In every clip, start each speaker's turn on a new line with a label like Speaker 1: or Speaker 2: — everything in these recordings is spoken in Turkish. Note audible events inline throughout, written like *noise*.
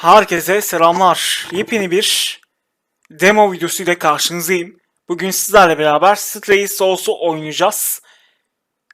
Speaker 1: Herkese selamlar. Yepyeni bir demo videosu ile karşınızdayım. Bugün sizlerle beraber Stray Souls'u oynayacağız.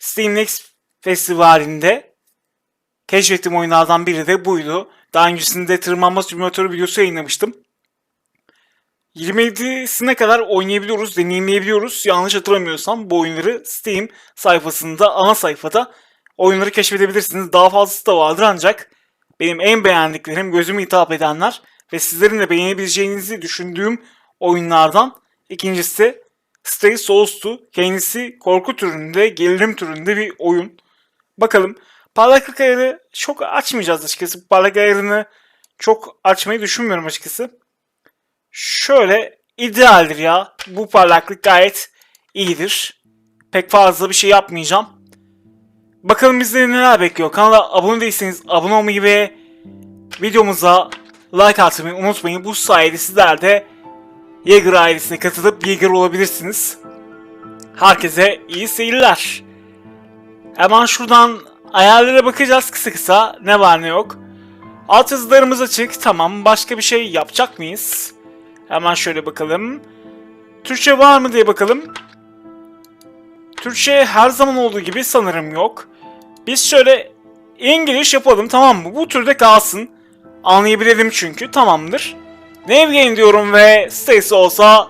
Speaker 1: Steam Next Festivali'nde keşfettiğim oyunlardan biri de buydu. Daha öncesinde tırmanma simülatörü videosu yayınlamıştım. 27'sine kadar oynayabiliyoruz, deneyimleyebiliyoruz. Yanlış hatırlamıyorsam bu oyunları Steam sayfasında, ana sayfada oyunları keşfedebilirsiniz. Daha fazlası da vardır ancak benim en beğendiklerim, gözüme hitap edenler ve sizlerin de beğenebileceğinizi düşündüğüm oyunlardan ikincisi Stray Souls'tu. Kendisi korku türünde, gerilim türünde bir oyun. Bakalım. Parlaklık ayarı çok açmayacağız açıkçası. Parlak ayarını çok açmayı düşünmüyorum açıkçası. Şöyle idealdir ya. Bu parlaklık gayet iyidir. Pek fazla bir şey yapmayacağım. Bakalım bizleri neler bekliyor. Kanala abone değilseniz abone olmayı ve videomuza like atmayı unutmayın. Bu sayede sizler de Yeager ailesine katılıp Yeager olabilirsiniz. Herkese iyi seyirler. Hemen şuradan ayarlara bakacağız kısa kısa. Ne var ne yok. Alt yazılarımız açık. Tamam. Başka bir şey yapacak mıyız? Hemen şöyle bakalım. Türkçe var mı diye bakalım. Türkçe her zaman olduğu gibi sanırım yok. Biz şöyle İngiliz yapalım tamam mı? Bu türde kalsın. Anlayabilelim çünkü tamamdır. Nevgain diyorum ve Stacy olsa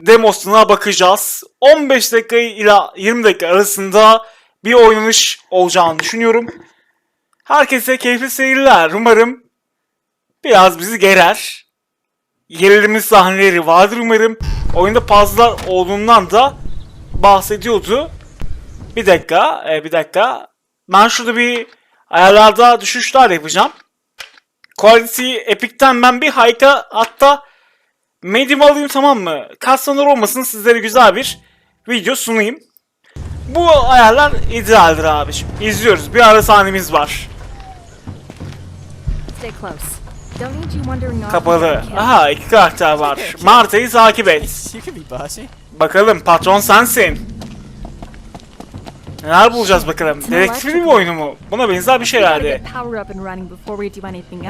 Speaker 1: demosuna bakacağız. 15 dakika ila 20 dakika arasında bir oynanış olacağını düşünüyorum. Herkese keyifli seyirler. Umarım biraz bizi gerer. Gerilimli sahneleri vardır umarım. Oyunda puzzle'lar olduğundan da bahsediyordu. Bir dakika, e, bir dakika. Ben şurada bir ayarlarda düşüşler yapacağım. Quality Epic'ten ben bir harika hatta medium alayım tamam mı? Kaslanır olmasın sizlere güzel bir video sunayım. Bu ayarlar idealdir abiciğim. İzliyoruz. Bir ara sahnemiz var.
Speaker 2: Stay close. Don't need you wandering off.
Speaker 1: Kapalı. Aha iki karakter var. Marta'yı takip et.
Speaker 3: You can be bossy.
Speaker 1: Bakalım patron sensin. Neler bulacağız bakalım. Dedektif bir oyunu mu? Buna benzer bir şey herhalde.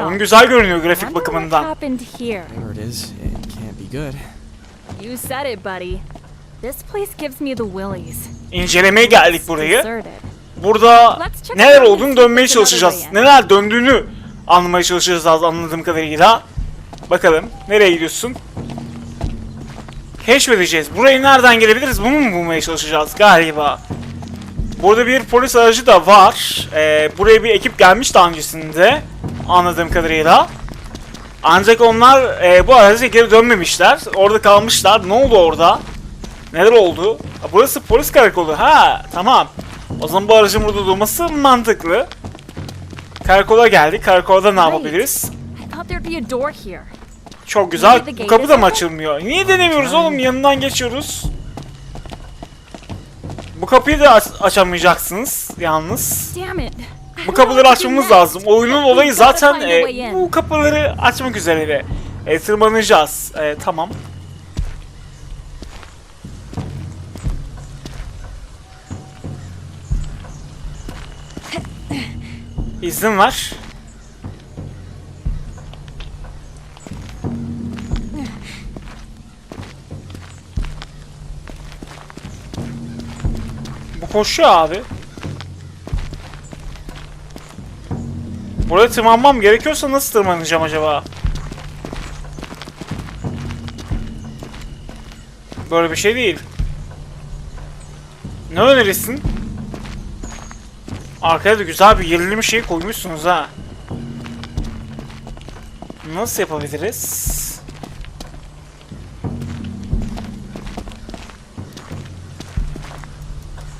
Speaker 1: Oyun güzel görünüyor grafik bakımından.
Speaker 2: happened here?
Speaker 3: Whatever it is, it can't be good.
Speaker 2: You said it, buddy. This place gives me the willies.
Speaker 1: İncelemeye geldik burayı. Burada neler olduğunu dönmeye çalışacağız. Neler döndüğünü anlamaya çalışacağız az anladığım kadarıyla. Bakalım nereye gidiyorsun? Keşfedeceğiz. Burayı nereden gelebiliriz? Bunu mu bulmaya çalışacağız galiba? Burada bir polis aracı da var. Ee, buraya bir ekip gelmiş daha öncesinde. Anladığım kadarıyla. Ancak onlar e, bu araca geri dönmemişler. Orada kalmışlar. Ne oldu orada? Neler oldu? Burası polis karakolu. Ha tamam. O zaman bu aracın burada durması mantıklı. Karakola geldik. Karakolda ne yapabiliriz? Çok güzel. Bu kapı da mı açılmıyor? Niye denemiyoruz oğlum? Yanından geçiyoruz. Bu kapıyı da aç- açamayacaksınız yalnız. Bu kapıları açmamız lazım. Oyunun olayı zaten e, bu kapıları açmak üzere. E, tırmanacağız. E, tamam. İzin var. Koşuyor abi. Buraya tırmanmam gerekiyorsa nasıl tırmanacağım acaba? Böyle bir şey değil. Ne önerirsin? Arkaya da güzel bir gerilim şey koymuşsunuz ha. Nasıl yapabiliriz?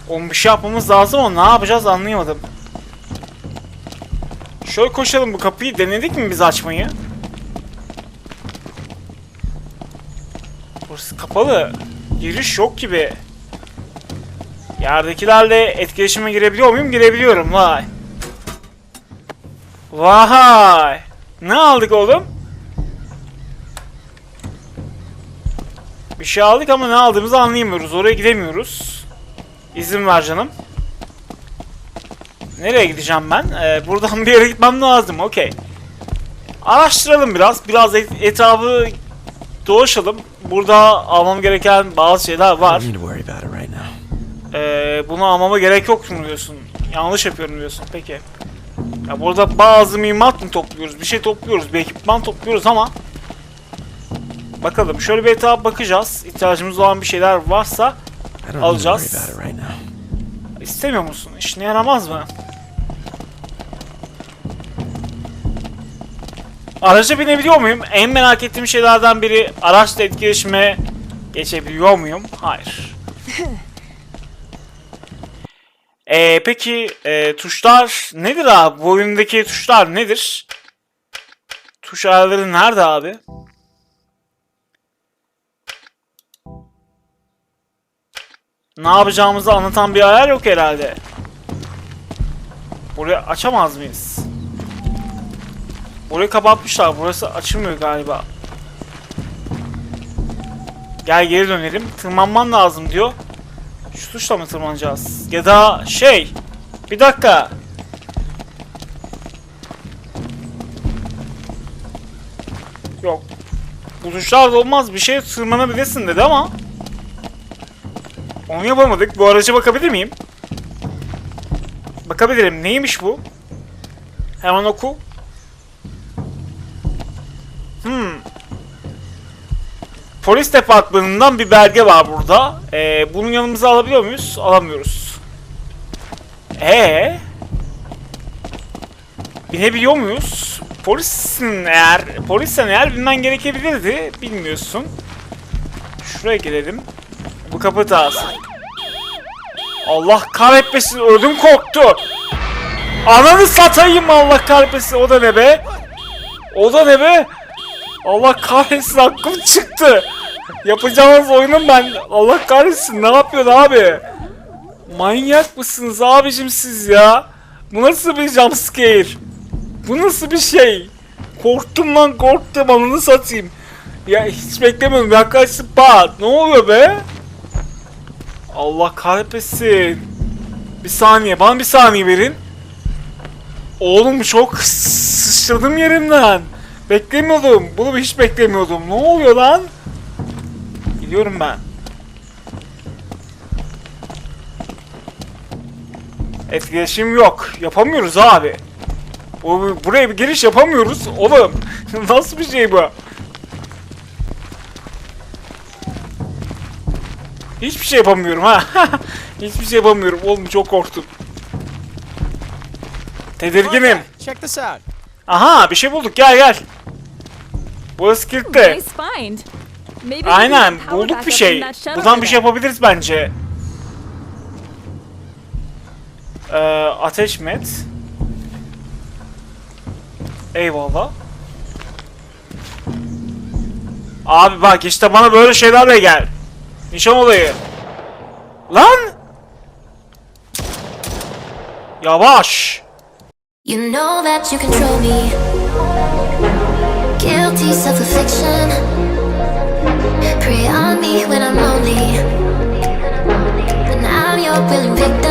Speaker 1: Oğlum bir şey yapmamız lazım ama ne yapacağız anlayamadım. Şöyle koşalım bu kapıyı denedik mi biz açmayı? Burası kapalı. Giriş yok gibi. Yerdekilerle etkileşime girebiliyor muyum? Girebiliyorum vay. Vay. Ne aldık oğlum? Bir şey aldık ama ne aldığımızı anlayamıyoruz. Oraya gidemiyoruz. İzin ver canım. Nereye gideceğim ben? Ee, buradan *laughs* bir yere gitmem lazım. Okey. Araştıralım biraz. Biraz et- etrafı dolaşalım. Burada almam gereken bazı şeyler var. Ee, bunu almama gerek yok mu diyorsun? Yanlış yapıyorum diyorsun. Peki. Ya burada bazı mühimmat mı topluyoruz? Bir şey topluyoruz. Bir ekipman topluyoruz ama Bakalım. Şöyle bir etrafa bakacağız. İhtiyacımız olan bir şeyler varsa Alacağız. İstemiyor musun? İşine yaramaz mı? Araca binebiliyor muyum? En merak ettiğim şeylerden biri araçla etkileşime geçebiliyor muyum? Hayır. *laughs* Ee, peki e, tuşlar nedir abi? Bu oyundaki tuşlar nedir? Tuş ayarları nerede abi? Ne yapacağımızı anlatan bir ayar yok herhalde. Burayı açamaz mıyız? Burayı kapatmışlar. Burası açılmıyor galiba. Gel geri dönelim. Tırmanman lazım diyor. Şu tuşla mı tırmanacağız? Ya da şey. Bir dakika. Yok. Bu tuşlar da olmaz. Bir şeye tırmanabilirsin dedi ama. Onu yapamadık. Bu araca bakabilir miyim? Bakabilirim. Neymiş bu? Hemen oku. Hmm. Polis departmanından bir belge var burada. Ee, bunun yanımıza alabiliyor muyuz? Alamıyoruz. Ee? Binebiliyor muyuz? Polissin eğer, polisten eğer binmen gerekebilirdi. Bilmiyorsun. Şuraya gelelim. Bu kapı da Allah kahretmesin ödüm korktu. Ananı satayım Allah kahretmesin o da ne be? O da ne be? Allah kahretsin aklım çıktı. Yapacağınız oyunun ben. Allah kahretsin ne yapıyorsun abi? Manyak mısınız abicim siz ya? Bu nasıl bir jumpscare? Bu nasıl bir şey? Korktum lan korktum ananı satayım. Ya hiç beklemiyordum yaklaştı pat. Ne oluyor be? Allah kahretmesin. Bir saniye bana bir saniye verin. Oğlum çok sıçradım yerimden. Beklemiyordum. Bunu hiç beklemiyordum. Ne oluyor lan? Gidiyorum ben. Etkileşim yok. Yapamıyoruz abi. Bu, buraya bir giriş yapamıyoruz. Oğlum *laughs* nasıl bir şey bu? Hiçbir şey yapamıyorum ha. *laughs* Hiçbir şey yapamıyorum. Oğlum çok korktum. Tedirginim.
Speaker 3: Check this out.
Speaker 1: Aha bir şey bulduk gel gel. Burası kilitli. Aynen bulduk bir şey. Buradan bir şey yapabiliriz bence. Ee, ateş met. Eyvallah. Abi bak işte bana böyle şeylerle gel. Nişan olayı. Lan! Yavaş.
Speaker 4: You know that you control me. Guilty self affliction. Prey on me when I'm lonely. And I'm your willing victim.